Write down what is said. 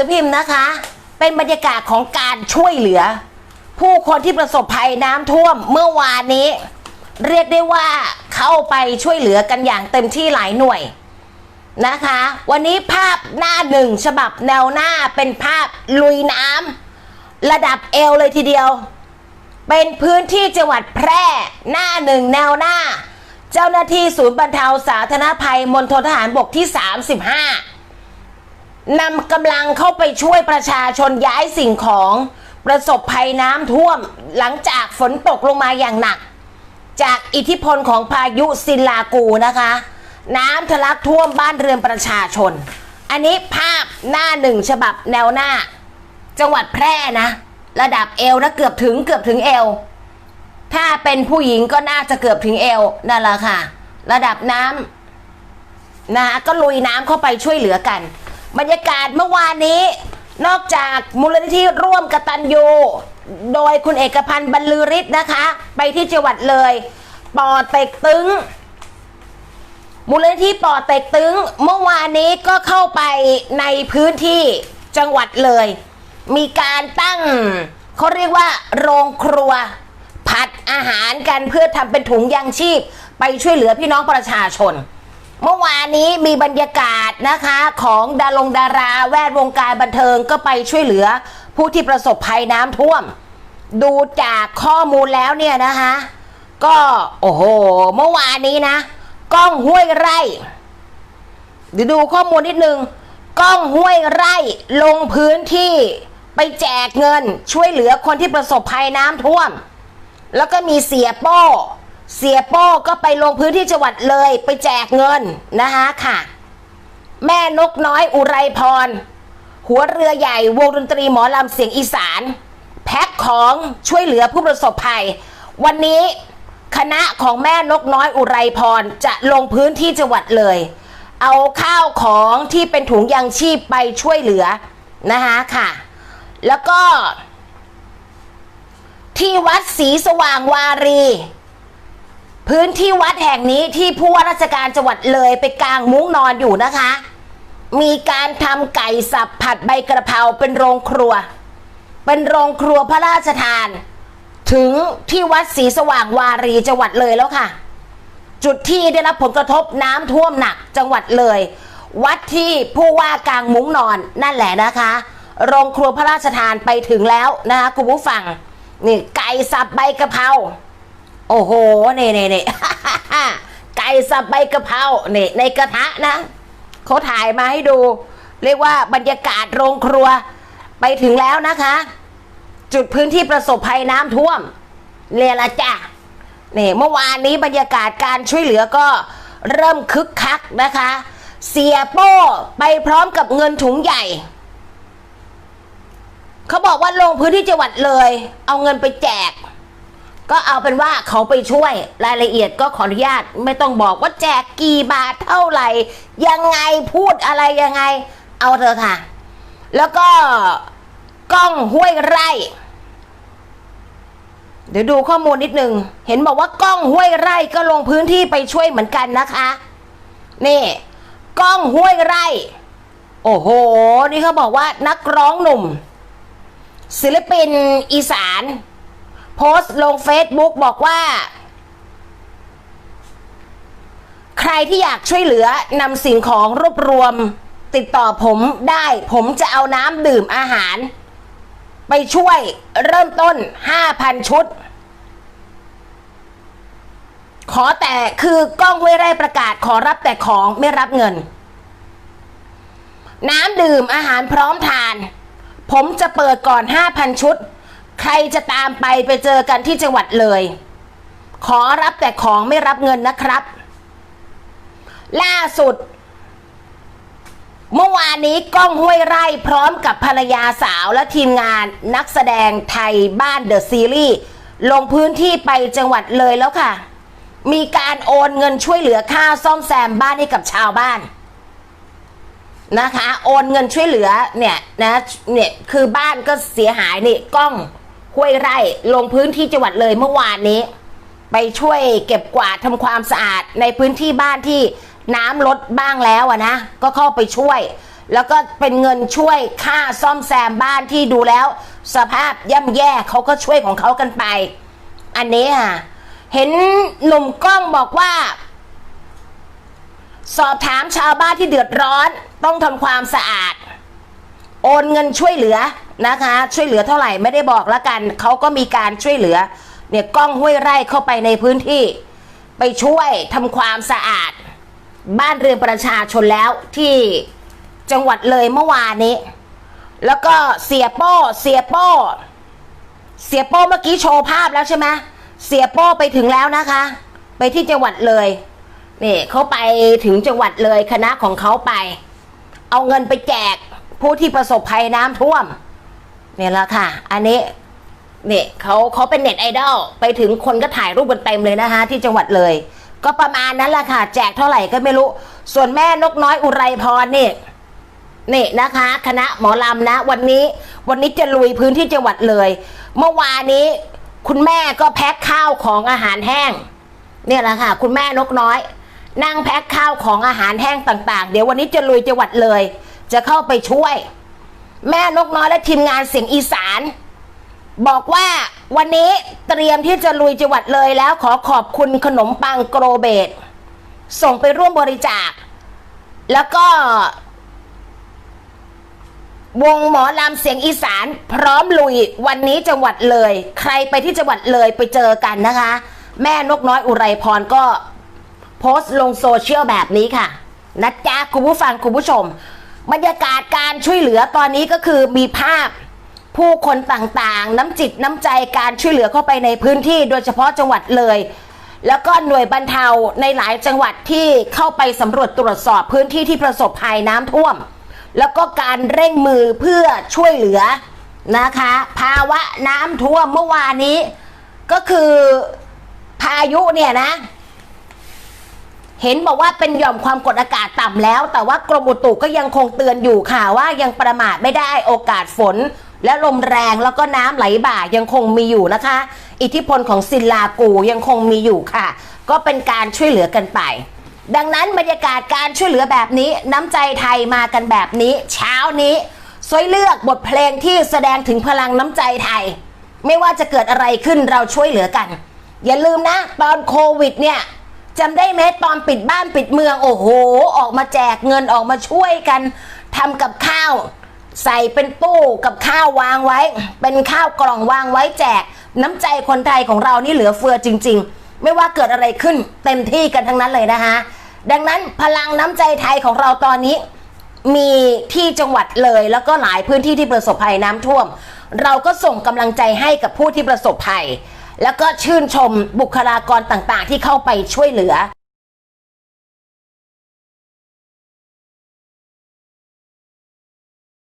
สือพิมพ์นะคะ เป็นบรรยากาศของการช่วยเหลือ ผู้คนที่ประสบภัยน้ำท่วมเมื่อวานนี้ เรียกได้ว่าเข้าไปช่วยเหลือกันอย่างเต็มที่หลายหน่วยนะคะ วันนี้ภาพหน้าหนึ่งฉบับแนวหน้าเป็นภาพลุยน้ำระดับเอวเลยทีเดียว เป็นพื้นที่จังหวัดแพร่หน้าหนึ่งแนวหน้า เจ้าหน้าที่ศูนย์บรรเทาสาธารณภัยมณฑลทหารบกที่ 35 นำกำลังเข้าไปช่วยประชาชนย้ายสิ่งของประสบภัยน้ำท่วมหลังจากฝนตกลงมาอย่างหนัก จากอิทธิพลของพายุซินลากูนะคะ น้ำทะลักท่วมบ้านเรือนประชาชน อันนี้ภาพหน้าหนึ่งฉบับแนวหน้า จังหวัดแพร่นะ ระดับเอวนะเกือบถึงเกือบถึงเอว ถ้าเป็นผู้หญิงก็น่าจะเกือบถึงเอวนั่นแหละค่ะ ระดับน้ำนะก็ลุยน้ำเข้าไปช่วยเหลือกัน บรรยากาศเมื่อวานนี้ นอกจากมูลนิธิร่วมกตัญญูโดยคุณเอกพันธ์บรรลือฤทธิ์นะคะ ไปที่จังหวัดเลยปอเต็กตึงมูลนิธิปอเต็กตึงเมื่อวานนี้ก็เข้าไปในพื้นที่จังหวัดเลย มีการตั้งเขาเรียกว่า โรงครัว ผัดอาหารกันเพื่อทำเป็นถุงยางชีพ ไปช่วยเหลือพี่น้องประชาชน เมื่อวานนี้มีบรรยากาศนะคะของดารงดาราแวดวงการบันเทิงก็ไปช่วยเหลือผู้ที่ประสบภัยน้ำท่วม ดูจากข้อมูลแล้วเนี่ยนะคะก็โอ้โห เมื่อวานนี้นะกล้องห้วยไร่เดี๋ยวดูข้อมูลนิดนึงกล้องห้วยไร่ลงพื้นที่ไปแจกเงินช่วยเหลือคนที่ประสบภัยน้ำท่วม แล้วก็มีเสียโป้ เสียโป้ก็ไปลงพื้นที่จังหวัดเลยไปแจกเงินนะคะค่ะ แม่นกน้อยอุไรพร หัวเรือใหญ่วงดนตรีหมอลำเสียงอีสาน แพ็คของช่วยเหลือผู้ประสบภัย วันนี้คณะของแม่นกน้อยอุไรพรจะลงพื้นที่จังหวัดเลย เอาข้าวของที่เป็นถุงยางชีพไปช่วยเหลือนะคะค่ะ แล้วก็ที่วัดศรีสว่างวารี พื้นที่วัดแห่งนี้ที่ผู้ว่าราชการจังหวัดเลยไปกางมุ้งนอนอยู่นะคะ มีการทำไก่สับผัดใบกระเพราเป็นโรงครัว เป็นโรงครัวพระราชทาน ถึงที่วัดศรีสว่างวารีจังหวัดเลยแล้วค่ะ จุดที่ได้รับผลกระทบน้ำท่วมหนักจังหวัดเลย วัดที่ผู้ว่ากางมุ้งนอนนั่นแหละนะคะ โรงครัวพระราชทานไปถึงแล้วนะคะคุณผู้ฟังนี่ไก่สับใบกะเพรา โอ้โหนี่นี่นี่ไก่สับใบกะเพรานี่ในกระทะนะเขาถ่ายมาให้ดู เรียกว่าบรรยากาศโรงครัว ไปถึงแล้วนะคะ จุดพื้นที่ประสบภัยน้ำท่วมเรียละจ้ะนี่เมื่อวานนี้บรรยากาศการช่วยเหลือก็เริ่มคึกคักนะคะ เสียโป้ไปพร้อมกับเงินถุงใหญ่ เขาบอกว่าลงพื้นที่จังหวัดเลย เอาเงินไปแจก ก็เอาเป็นว่าเขาไปช่วยรายละเอียดก็ขออนุญาตไม่ต้องบอกว่าแจกกี่บาทเท่าไหร่ ยังไงพูดอะไรยังไง เอาเถอะค่ะ แล้วก็กล้องห้วยไร่ เดี๋ยวดูข้อมูลนิดนึง เห็นบอกว่ากล้องห้วยไร่ก็ลงพื้นที่ไปช่วยเหมือนกันนะคะ นี่กล้องห้วยไร่ โอ้โห นี่เขาบอกว่านักร้องหนุ่ม ศิลปินอีสาน โพสต์ลงเฟซบุ๊กบอกว่า ใครที่อยากช่วยเหลือนำสิ่งของรวบรวม ติดต่อผมได้ ผมจะเอาน้ำดื่มอาหาร ไปช่วยเริ่มต้น 5,000 ชุด ขอแต่คือกล้องห้วยไร่ประกาศขอรับแต่ของไม่รับเงิน น้ำดื่มอาหารพร้อมทาน ผมจะเปิดก่อน 5,000 ชุด ใครจะตามไปไปเจอกันที่จังหวัดเลย ขอรับแต่ของไม่รับเงินนะครับ ล่าสุด เมื่อวานนี้ก้องห้วยไร่พร้อมกับภรรยาสาวและทีมงานนักแสดงไทยบ้านเดอะซีรีส์ลงพื้นที่ไปจังหวัดเลยแล้วค่ะ มีการโอนเงินช่วยเหลือค่าซ่อมแซมบ้านให้กับชาวบ้านนะคะ โอนเงินช่วยเหลือเนี่ยนะเนี่ยคือบ้านก็เสียหายนี่กล้อง ห้วยไร่ลงพื้นที่จังหวัดเลยเมื่อวานนี้ ไปช่วยเก็บกวาดทำความสะอาดในพื้นที่บ้านที่น้ำลดบ้างแล้วอะนะก็เข้าไปช่วย แล้วก็เป็นเงินช่วยค่าซ่อมแซมบ้านที่ดูแล้ว สภาพย่ำแย่เขาก็ช่วยของเขากันไป อันนี้ค่ะเห็นหนุ่มกล้องบอกว่า สอบถามชาวบ้านที่เดือดร้อน ต้องทำความสะอาด โอนเงินช่วยเหลือ นะคะ ช่วยเหลือเท่าไหร่ไม่ได้บอกแล้วกันเขาก็มีการช่วยเหลือ เนี่ยกล้องห้วยไร่เข้าไปในพื้นที่ ไปช่วยทำความสะอาด บ้านเรือนประชาชนแล้วที่จังหวัดเลยเมื่อวานนี้ แล้วก็เสียโป้เสียโป้ เสียโป้เมื่อกี้โชว์ภาพแล้วใช่ไหมเสียโป้ไปถึงแล้วนะคะ ไปที่จังหวัดเลยนี่เขาไปถึงจังหวัดเลยคณะของเขาไป เอาเงินไปแจกผู้ที่ประสบภัยน้ำท่วม เนี่ยแหละค่ะ อันนี้เนี่ยเขาเขาเป็นเน็ตไอดอลไปถึงคนก็ถ่ายรูปกันเต็มเลยนะคะ ที่จังหวัดเลย ก็ประมาณนั้นแหละค่ะ แจกเท่าไหร่ก็ไม่รู้ ส่วนแม่นกน้อยอุไรพรนี่นี่นะคะ คณะหมอลำนะ วันนี้วันนี้จะลุยพื้นที่จังหวัดเลย เมื่อวานนี้คุณแม่ก็แพ็คข้าวของอาหารแห้ง เนี่ยแหละค่ะ คุณแม่นกน้อย นั่งแพ็คข้าวของอาหารแห้งต่าง ๆ เดี๋ยววันนี้จะลุยจังหวัดเลย จะเข้าไปช่วย แม่นกน้อยและทีมงานเสียงอีสาน บอกว่าวันนี้เตรียมที่จะลุยจังหวัดเลยแล้วขอขอบคุณขนมปังโกรเบต ส่งไปร่วมบริจาค แล้วก็ วงหมอลำเสียงอีสาน พร้อมลุยวันนี้จังหวัดเลย ใครไปที่จังหวัดเลยไปเจอกันนะคะ แม่นกน้อยอุไรพรก็โพสต์ลงโซเชียลแบบนี้ค่ะนะจ๊ะคุณผู้ฟังคุณผู้ชม บรรยากาศการช่วยเหลือตอนนี้ก็คือมีภาพผู้คนต่างๆ น้ำจิตน้ำใจการช่วยเหลือเข้าไปในพื้นที่โดยเฉพาะจังหวัดเลย แล้วก็หน่วยบรรเทาในหลายจังหวัดที่เข้าไปสำรวจตรวจสอบพื้นที่ที่ประสบภัยน้ำท่วม แล้วก็การเร่งมือเพื่อช่วยเหลือนะคะ ภาวะน้ำท่วมเมื่อวานนี้ ก็คือพายุเนี่ยนะ เห็นบอกว่าเป็นหย่อมความกดอากาศต่ำแล้ว แต่ว่ากรมอุตุก็ยังคงเตือนอยู่ค่ะว่ายังประมาทไม่ได้โอกาสฝน และลมแรงแล้วก็น้ำไหลบ่ายังคงมีอยู่นะคะ อิทธิพลของซินลากูยังคงมีอยู่ค่ะ ก็เป็นการช่วยเหลือกันไป ดังนั้นบรรยากาศการช่วยเหลือแบบนี้ น้ำใจไทยมากันแบบนี้ เช้านี้ซวยเลือกบทเพลงที่แสดงถึงพลังน้ำใจไทย ไม่ว่าจะเกิดอะไรขึ้นเราช่วยเหลือกัน อย่าลืมนะ ตอนโควิดเนี่ย จำได้ไหมตอนปิดบ้านปิดเมือง โอ้โห ออกมาแจกเงินออกมาช่วยกันทำกับข้าว ใส่เป็นตู้กับข้าววางไว้ เป็นข้าวกล่องวางไว้แจก น้ำใจคนไทยของเรานี่เหลือเฟือจริง ๆ ไม่ว่าเกิดอะไรขึ้นเต็มที่กันทั้งนั้นเลยนะคะดังนั้นพลังน้ำใจไทยของเราตอนนี้ มีที่จังหวัดเลย แล้วก็หลายพื้นที่ที่ประสบภัยน้ำท่วม เราก็ส่งกำลังใจให้กับผู้ที่ประสบภัย แล้วก็ชื่นชมบุคลากรต่างๆ ที่เข้าไปช่วยเหลือ